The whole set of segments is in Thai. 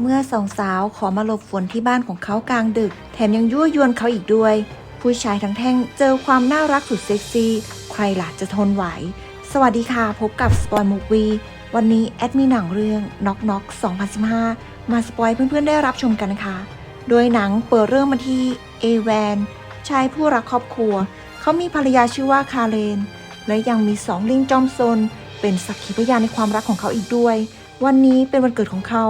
เมื่อสองสาวขอมาหลบฝนที่บ้านของเขากลางดึก แถมยังยั่วยวนเขาอีกด้วย ผู้ชายทั้งแท่งเจอความน่ารักสุดเซ็กซี่ ใครล่ะจะทนไหว สวัสดีค่ะ พบกับสปอยมูวีวันนี้แอดมีหนังเรื่อง Knock Knock 2015 มาสปอยเพื่อนๆได้รับชมกันนะคะ โดยหนังเปิดเรื่องมาที่เอแวนชายผู้รักครอบครัว เขามีภรรยาชื่อว่าคาเรน และยังมีสองลิงจอมซน เป็นสักขีพยานในความรักของเขาอีกด้วย วันนี้เป็นวันเกิดของเขา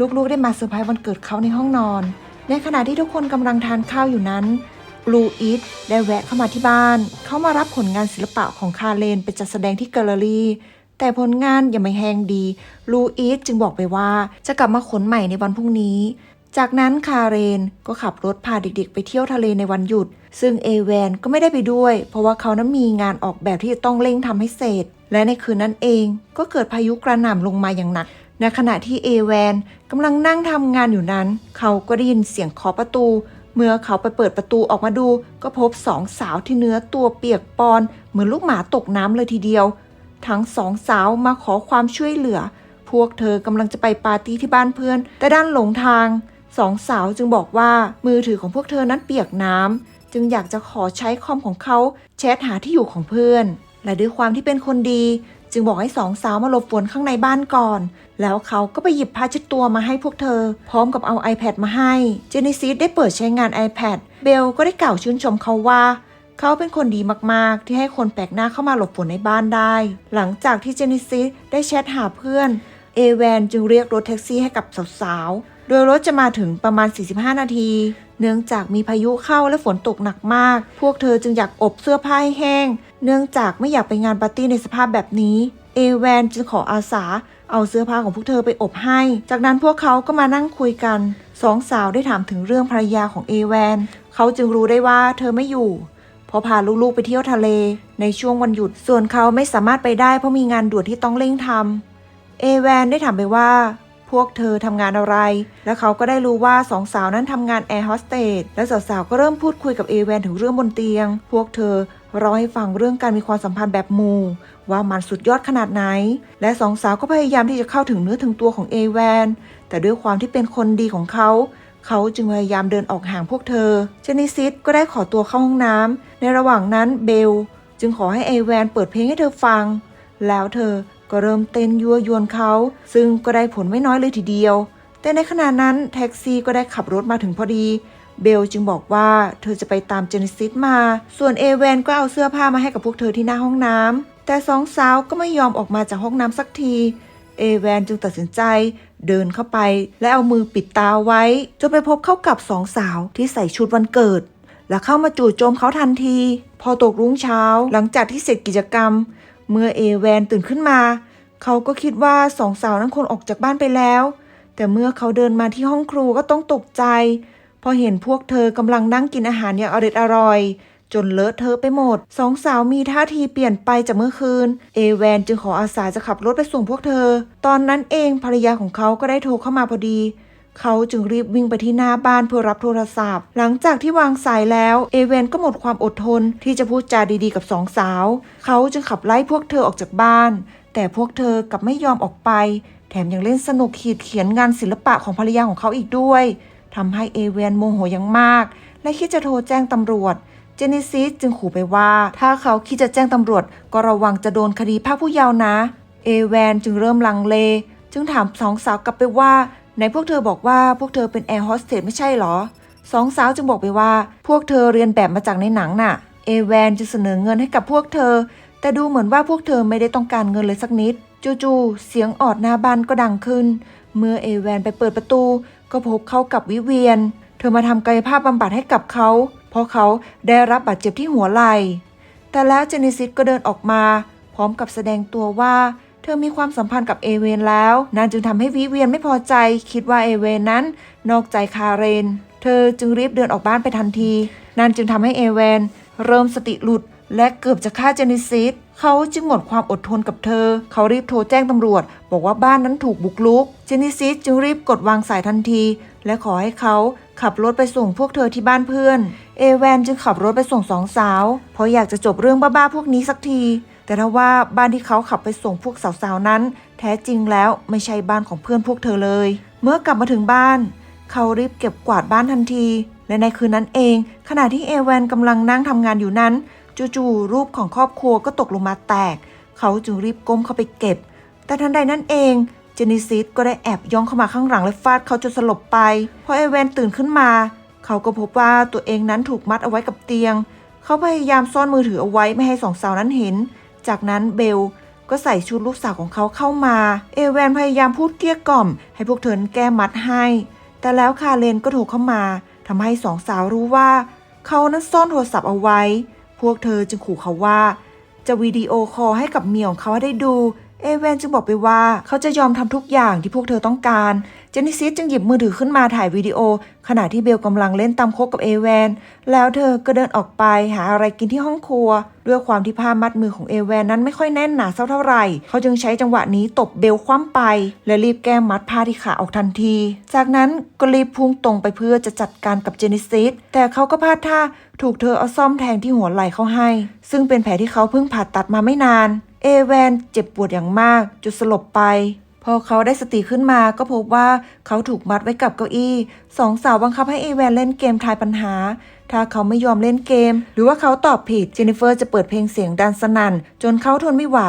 ลูกๆได้มาเซอร์ไพรส์วันเกิดเขาในห้องนอน ในขณะที่ทุกคนกำลังทานข้าวอยู่นั้นลูอิสได้แวะเข้ามาที่บ้าน เขามารับผลงานศิลปะของคาเรนไปจัดแสดงที่แกลเลอรี่ แต่ผลงานยังไม่แห้งดีลูอิสจึงบอกไปว่าจะกลับมาขนใหม่ในวันพรุ่งนี้ จากนั้นคาเรนก็ขับรถพาเด็กๆ ไปเที่ยวทะเลในวันหยุด ซึ่งเอแวนก็ไม่ได้ไปด้วย เพราะว่าเขานั้นมีงานออกแบบที่จะต้องเร่งทำให้เสร็จ และในคืนนั้นเองก็เกิดพายุกระหน่ำลงมาอย่างหนัก ในขณะที่เอแวนกำลังนั่งทำงานอยู่นั้น เขาก็ได้ยินเสียงเคาะประตู เมื่อเขาไปเปิดประตูออกมาดู ก็พบสองสาวที่เนื้อตัวเปียกปอน เหมือนลูกหมาตกน้ำเลยทีเดียว ทั้งสองสาวมาขอความช่วยเหลือ พวกเธอกำลังจะไปปาร์ตี้ที่บ้านเพื่อน แต่ด้านหลงทางสองสาวจึงบอกว่ามือถือของพวกเธอนั้นเปียกน้ำจึงอยากจะขอใช้คอมของเขาแชทหาที่อยู่ของเพื่อน และด้วยความที่เป็นคนดี จึงบอกให้สองสาวมาหลบฝนข้างในบ้านก่อน แล้วเขาก็ไปหยิบผ้าเช็ดตัวมาให้พวกเธอ พร้อมกับเอา iPad มาให้ เจนิซิสได้เปิดใช้งาน iPad เบลก็ได้กล่าวชื่นชมเขาว่า เขาเป็นคนดีมากๆ ที่ให้คนแปลกหน้าเข้ามาหลบฝนในบ้านได้ หลังจากที่เจนิซิสได้แชทหาเพื่อน เอแวนจึงเรียกรถแท็กซี่ให้กับสาวๆ โดยรถจะมาถึงประมาณ 45 นาที เนื่องจากมีพายุเข้าและฝนตกหนักมาก พวกเธอจึงอยากอบเสื้อผ้าให้แห้ง เนื่องจากไม่อยากไปงานปาร์ตี้ในสภาพแบบนี้ เอแวนจึงขออาสา เอาเสื้อผ้าของพวกเธอไปอบให้ จากนั้นพวกเขาก็มานั่งคุยกัน สองสาวได้ถามถึงเรื่องภรรยาของเอแวน เขาจึงรู้ได้ว่าเธอไม่อยู่เพราะพาลูกๆไปเที่ยวทะเล ในช่วงวันหยุด ส่วนเขาไม่สามารถไปได้เพราะมีงานด่วนที่ต้องเร่งทำเอแวนได้ถามไปว่า พวกเธอทำงานอะไร และเขาก็ได้รู้ว่าสองสาวนั้นทำงานแอร์โฮสเตสและสาวๆก็เริ่มพูดคุยกับเอแวนถึงเรื่องบนเตียง พวกเธอเล่าให้ฟังเรื่องการมีความสัมพันธ์แบบหมู่ว่ามันสุดยอดขนาดไหน และสองสาวก็พยายามที่จะเข้าถึงเนื้อถึงตัวของเอแวนแต่ด้วยความที่เป็นคนดีของเขา เขาจึงพยายามเดินออกห่างพวกเธอ เจนิซิสก็ได้ขอตัวเข้าห้องน้ำในระหว่างนั้นเบล จึงขอให้เอแวนเปิดเพลงให้เธอฟัง แล้วเธอ ก็เริ่มเต้นยั่วยวนเขา ซึ่งก็ได้ผลไม่น้อยเลยทีเดียว แต่ในขณะนั้นแท็กซี่ก็ได้ขับรถมาถึงพอดี เบลจึงบอกว่าเธอจะไปตามเจนิซิสมา ส่วนเอแวนก็เอาเสื้อผ้ามาให้กับพวกเธอที่หน้าห้องน้ำแต่สองสาวก็ไม่ยอมออกมาจากห้องน้ำสักทีเอแวนจึงตัดสินใจเดินเข้าไป และเอามือปิดตาไว้ จนไปพบเข้ากับสองสาวที่ใส่ชุดวันเกิด และเข้ามาจู่โจมเขาทันที พอตกรุ่งเช้า หลังจากที่เสร็จกิจกรรม เมื่อเอแวนตื่นขึ้นมา เขาก็คิดว่าสองสาวนั้นคงออกจากบ้านไปแล้ว แต่เมื่อเขาเดินมาที่ห้องครูก็ต้องตกใจ พอเห็นพวกเธอกำลังนั่งกินอาหารอย่างอร่อยอร่อยจนเลอะเทอะไปหมด สองสาวมีท่าทีเปลี่ยนไปจากเมื่อคืน เอแวนจึงขออาสาจะขับรถไปส่งพวกเธอ ตอนนั้นเองภรรยาของเขาก็ได้โทรเข้ามาพอดี เขาจึงรีบวิ่งไปที่หน้าบ้านเพื่อรับโทรศัพท์ หลังจากที่วางสายแล้ว เอเวนก็หมดความอดทนที่จะพูดจาดีๆกับสองสาว เขาจึงขับไล่พวกเธอออกจากบ้าน แต่พวกเธอกลับไม่ยอมออกไป แถมยังเล่นสนุกขีดเขียนงานศิลปะของภรรยาของเขาอีกด้วยทำให้เอเวนโมโหอย่างมาก และคิดจะโทรแจ้งตำรวจเจนิซิสจึงขู่ไปว่า ถ้าเขาคิดจะแจ้งตำรวจ ก็ระวังจะโดนคดีพรากผู้เยาว์นะ เอแวนจึงเริ่มลังเล จึงถามสองสาวกลับไปว่า ไหนพวกเธอบอกว่าพวกเธอเป็นแอร์โฮสเตสไม่ใช่หรอ สองสาวจึงบอกไปว่า พวกเธอเรียนแบบมาจากในหนังน่ะ เอแวนจึงเสนอเงินให้กับพวกเธอ แต่ดูเหมือนว่าพวกเธอไม่ได้ต้องการเงินเลยสักนิด จู่ๆเสียงออดหน้าบ้านก็ดังขึ้น เมื่อเอแวนไปเปิดประตู ก็พบเข้ากับวิเวียน เธอมาทำกายภาพบำบัดให้กับเขา เพราะเขาได้รับบาดเจ็บที่หัวไหล่แต่แล้วเจเนซิสก็เดินออกมา พร้อมกับแสดงตัวว่า เธอมีความสัมพันธ์กับเอเวนแล้วนั่นจึงทำให้วิเวียนไม่พอใจ คิดว่าเอเวนนั้น นอกใจคาเรน เธอจึงรีบเดินออกบ้านไปทันที นั่นจึงทำให้เอเวนเริ่มสติหลุด และเกือบจะฆ่าเจเนซิสเขาจึงหมดความอดทนกับเธอ เขารีบโทรแจ้งตำรวจ บอกว่าบ้านนั้นถูกบุกรุก เจเนซิสจึงรีบกดวางสายทันที และขอให้เขาขับรถไปส่งพวกเธอที่บ้านเพื่อน เอแวนจึงขับรถไปส่งสองสาว เพราะอยากจะจบเรื่องบ้าๆพวกนี้สักที แต่ถ้าว่าบ้านที่เขาขับไปส่งพวกสาวๆนั้น แท้จริงแล้วไม่ใช่บ้านของเพื่อนพวกเธอเลย เมื่อกลับมาถึงบ้าน เขารีบเก็บกวาดบ้านทันที และในคืนนั้นเอง ขณะที่เอแวนกำลังนั่งทำงานอยู่นั้น จู่ๆรูปของครอบครัวก็ตกลงมาแตก เขาจึงรีบก้มเข้าไปเก็บ แต่ทันใดนั้นเองเจนิซิสก็ได้แอบย่องเข้ามาข้างหลังและฟาดเขาจนสลบไปพอเอเวนตื่นขึ้นมา เขาก็พบว่าตัวเองนั้นถูกมัดเอาไว้กับเตียง เขาพยายามซ่อนมือถือเอาไว้ไม่ให้สองสาวนั้นเห็น จากนั้นเบลก็ใส่ชุดลูกสาวของเขาเข้ามา เอแวนพยายามพูดเกลี้ยกล่อม ให้พวกเธอแก้มัดให้ แต่แล้วคาเลนก็โทรเข้ามาทำให้สองสาวรู้ว่า เขานั้นซ่อนโทรศัพท์เอาไว้ พวกเธอจึงขู่เขาว่า จะวิดีโอคอลให้กับเมียของเขาได้ดู เอเวนจึงบอกไปว่าเขาจะยอมทำทุกอย่างที่พวกเธอต้องการ เจนิซิสจึงหยิบมือถือขึ้นมาถ่ายวิดีโอ ขณะที่เบลกำลังเล่นตามโคกกับเอเวน แล้วเธอก็เดินออกไปหาอะไรกินที่ห้องครัว ด้วยความที่ผ้ามัดมือของเอเวนนั้นไม่ค่อยแน่นหนาเท่าไหร่ เขาจึงใช้จังหวะนี้ตบเบลคว่ำไป และรีบแก้มัดผ้าที่ขาออกทันที จากนั้นก็รีบพุ่งตรงไปเพื่อจะจัดการกับเจนิซิสแต่เขาก็พลาดท่าถูกเธอเอาซ่อมแทงที่หัวไหล่เขาให้ ซึ่งเป็นแผลที่เขาเพิ่งผ่าตัดมาไม่นาน เอแวนเจ็บปวดอย่างมากจนสลบไป พอเขาได้สติขึ้นมาก็พบว่าเขาถูกมัดไว้กับเก้าอี้สองสาวบังคับให้เอแวนเล่นเกมทายปัญหา ถ้าเขาไม่ยอมเล่นเกม หรือว่าเขาตอบผิดเจนนิเฟอร์จะเปิดเพลงเสียงดังสนั่น จนเขาทนไม่ไหว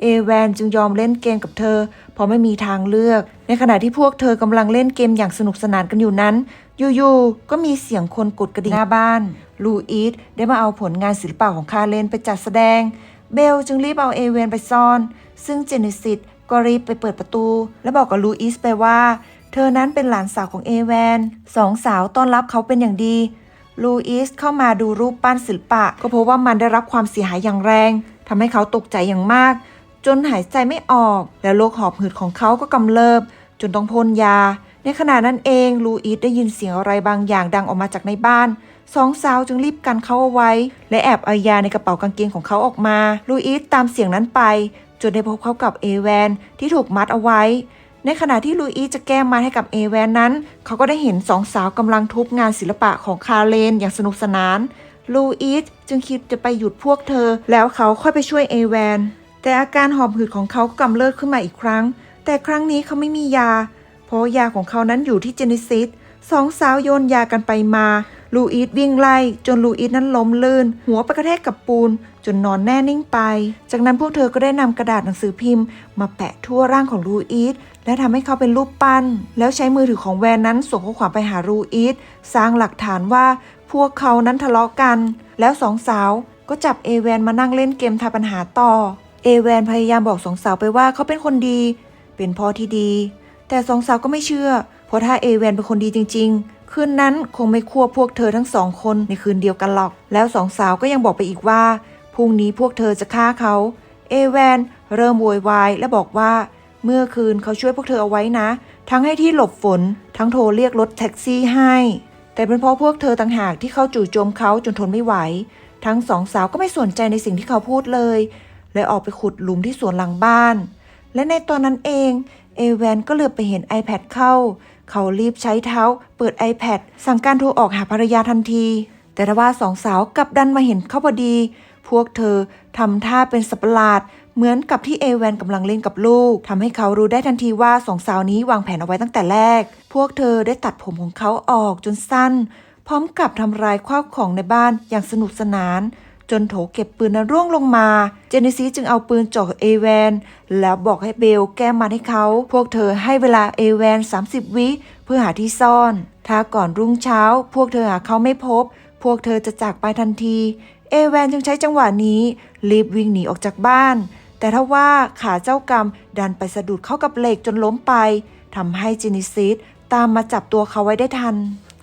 เอแวนจึงยอมเล่นเกมกับเธอ เพราะไม่มีทางเลือก ในขณะที่พวกเธอกำลังเล่นเกมอย่างสนุกสนานกันอยู่นั้น อยู่ๆ ก็มีเสียงคนกดกระดิ่งหน้าบ้าน ลูอีสได้มาเอาผลงานศิลปะของคาเลนไปจัดแสดง เบลจึงรีบเอาเอเวนไปซ่อน ซึ่งเจเนซิสก็รีบไปเปิดประตู และบอกกับลูอิสไปว่า เธอนั้นเป็นหลานสาวของเอแวนสองสาวต้อนรับเขาเป็นอย่างดีลูอิสเข้ามาดูรูปปั้นศิลปะ ก็พบว่ามันได้รับความเสียหายอย่างแรงทำให้เขาตกใจอย่างมาก จนหายใจไม่ออก แล้วโรคหอบหืดของเขาก็กำเริบ จนต้องพ่นยา ในขณะนั้นเองลูอิสได้ยินเสียงอะไรบางอย่างดังออกมาจากในบ้าน สองสาวจึงรีบกันเขาเอาไว้ และแอบเอายาในกระเป๋ากางเกงของเขาออกมา ลูอิสตามเสียงนั้นไป จนได้พบเขากับเอแวนที่ถูกมัดเอาไว้ ในขณะที่ลูอีจะแก้มัดให้กับเอแวนนั้น เขาก็ได้เห็นสองสาวกำลังทุบงานศิลปะของคาเลนอย่างสนุกสนาน ลูอีสจึงคิดจะไปหยุดพวกเธอ แล้วเขาค่อยไปช่วยเอแวน แต่อาการหอบหืดของเขาก็กำเริบขึ้นมาอีกครั้ง แต่ครั้งนี้เขาไม่มียา เพราะยาของเขานั้นอยู่ที่เจนิซิสสองสาวโยนยากันไปมา ลูอีสวิ่งไล่จนลูอีสนั้นล้มลื่น หัวไปกระแทกกับปูน จนนอนแน่นิ่งไป จากนั้นพวกเธอก็ได้นำกระดาษหนังสือพิมพ์ มาแปะทั่วร่างของลูอีสและทำให้เขาเป็นรูปปั้น แล้วใช้มือถือของแวนนั้นส่งข้อความไปหาลูอีสสร้างหลักฐานว่าพวกเขานั้นทะเลาะกัน แล้วสองสาวก็จับเอแวนมานั่งเล่นเกมทายปัญหาต่อ เอแวนพยายามบอกสองสาวไปว่าเขาเป็นคนดี เป็นพ่อที่ดี แต่สองสาวก็ไม่เชื่อ เพราะถ้าเอแวนเป็นคนดีจริง ๆ คืนนั้นคงไม่ควบพวกเธอทั้งสองคนในคืนเดียวกันหรอก แล้วสองสาวก็ยังบอกไปอีกว่าพรุ่งนี้พวกเธอจะฆ่าเขา เอแวนเริ่มโวยวายและบอกว่า เมื่อคืนเขาช่วยพวกเธอเอาไว้นะ ทั้งให้ที่หลบฝน ทั้งโทรเรียกรถแท็กซี่ให้ แต่เป็นเพราะพวกเธอต่างหากที่เข้าจู่โจมเขาจนทนไม่ไหว ทั้งสองสาวก็ไม่สนใจในสิ่งที่เขาพูดเลยและออกไปขุดหลุมที่สวนหลังบ้าน และในตอนนั้นเองเอแวนก็เหลือบไปเห็น iPad เข้า เขารีบใช้เท้า เปิด iPad สั่งการโทรออกหาภรรยาทันที แต่ทว่าสองสาวกลับดันมาเห็นเขาพอดี พวกเธอทำท่าเป็นสัตว์ปะหลาด เหมือนกับที่เอแวนกำลังเล่นกับลูกทำให้เขารู้ได้ทันทีว่าสองสาวนี้วางแผนเอาไว้ตั้งแต่แรก พวกเธอได้ตัดผมของเขาออกจนสั้น พร้อมกับทำลายข้าวของในบ้านอย่างสนุกสนาน จนโถเก็บปืนนั้นร่วงลงมา เจเนซีจึงเอาปืนจ่อเอแวน แล้วบอกให้เบลแก้มันให้เขา พวกเธอให้เวลาเอแวน 30 วิเพื่อหาที่ซ่อน ถ้าก่อนรุ่งเช้า พวกเธอหาเขาไม่พบ พวกเธอจะจากไปทันที เอแวนจึงใช้จังหวะนี้รีบวิ่งหนีออกจากบ้าน แต่ถ้าว่าขาเจ้ากรรมดันไปสะดุดเข้ากับเหล็กจนล้มไปทำให้เจนิซิสตามมาจับตัวเขาไว้ได้ทัน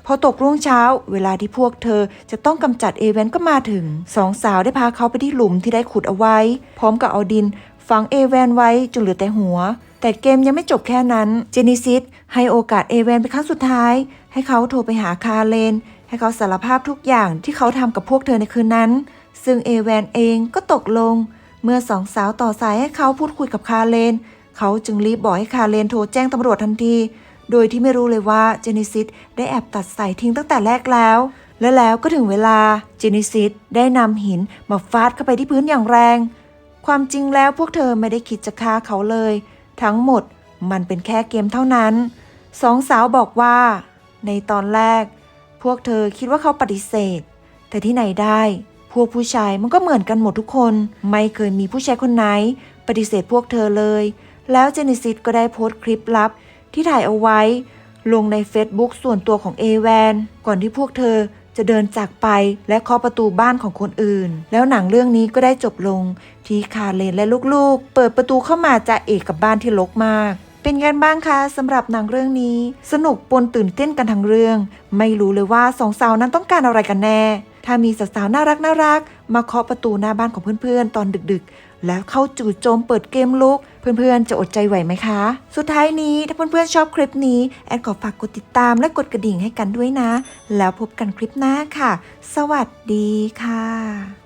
พอตกรุ่งเช้า เวลาที่พวกเธอจะต้องกำจัดเอเวนก็มาถึงสองสาวได้พาเขาไปที่หลุมที่ได้ขุดเอาไว้ พร้อมกับเอาดินฝังเอเวนไว้จนเหลือแต่หัว แต่เกมยังไม่จบแค่นั้น เจนิซิสให้โอกาสเอเวนเป็นครั้งสุดท้าย ให้เขาโทรไปหาคาเลน ให้เขาสารภาพทุกอย่างที่เขาทำกับพวกเธอในคืนนั้น ซึ่งเอเวนเองก็ตกลง เมื่อสองสาวต่อสายให้เขาพูดคุยกับคาเลน เขาจึงรีบบอกให้คาเลนโทรแจ้งตำรวจทันที โดยที่ไม่รู้เลยว่าเจนิซิสได้แอบตัดสายทิ้งตั้งแต่แรกแล้ว และแล้วก็ถึงเวลาเจนิซิสได้นำหินมาฟาดเข้าไปที่พื้นอย่างแรง ความจริงแล้วพวกเธอไม่ได้คิดจะฆ่าเขาเลย ทั้งหมดมันเป็นแค่เกมเท่านั้น สองสาวบอกว่า ในตอนแรก พวกเธอคิดว่าเขาปฏิเสธ แต่ที่ไหนได้ พวกผู้ชายมันก็เหมือนกันหมดทุกคน ไม่เคยมีผู้ชายคนไหน ปฏิเสธพวกเธอเลย แล้วเจนิซิสก็ได้โพสต์คลิปลับ ที่ถ่ายเอาไว้ ลงใน Facebook ส่วนตัวของเอแวนก่อนที่พวกเธอจะเดินจากไปและเคาะประตูบ้านของคนอื่น แล้วหนังเรื่องนี้ก็ได้จบลง ที่คาร์เลนและลูกๆ เปิดประตูเข้ามาจะเอกกับบ้านที่รกมากเป็นไงบ้างคะสำหรับหนังเรื่องนี้ สนุกปนตื่นเต้นกันทั้งเรื่อง ไม่รู้เลยว่าสองสาวนั้นต้องการอะไรกันแน่ ถ้ามีสาวๆน่ารักน่ารัก มาเคาะประตูหน้าบ้านของเพื่อนๆ ตอนดึกๆ แล้วเข้าจู่โจมเปิดเกมลุก เพื่อนๆ จะอดใจไหวไหมคะ สุดท้ายนี้ถ้าเพื่อนๆ ชอบคลิปนี้ แอดขอฝากกดติดตามและกดกระดิ่งให้กันด้วยนะ แล้วพบกันคลิปหน้าค่ะ สวัสดีค่ะ